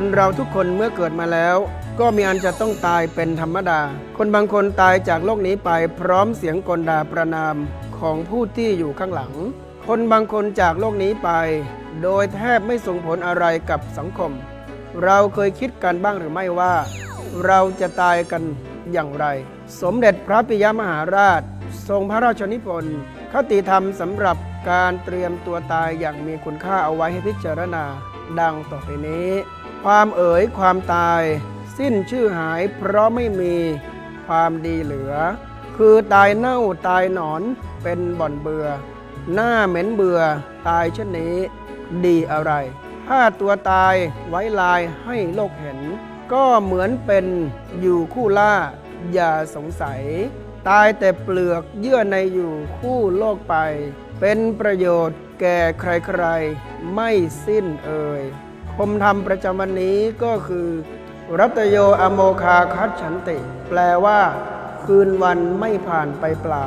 นเราทุกคนเมื่อเกิดมาแล้ว ก็มีอันจะต้องตายเป็นธรรมดา คนบางคนตายจากโลกนี้ไปพร้อมเสียงกลดาประนามของผู้ที่อยู่ข้างหลัง คนบางคนจากโลกนี้ไป โดยแทบไม่ส่งผลอะไรกับสังคม เราเคยคิดกันบ้างหรือไม่ว่า เราจะตายกันอย่างไร สมเด็จพระปิยมหาราช ทรงพระราชนิพนธ์คติธรรมสำหรับการเตรียมตัวตายอย่างมีคุณค่าเอาไว้ให้พิจารณา ดังต่อไปนี้ ความเอ๋ยความตาย สิ้นชื่อหายเพราะไม่มีความดีเหลือ คือตายเน่าตายหนอนเป็นบ่อนเบือหน้าเหม็นเบื่อตายเช่นนี้ ดีอะไร ถ้าตัวตายไว้ลายให้โลกเห็น ก็เหมือนเป็นอยู่คู่ล่า อย่าสงสัย ตายแต่เปลือกเยื่อในอยู่คู่โลกไป เป็นประโยชน์ แก่ใครๆ ไม่สิ้นเอ่ยคมธรรมประจำวันนี้ก็คือ รัตโยอโมคาคัตฉันติ แปลว่า คืนวันไม่ผ่านไปเปล่า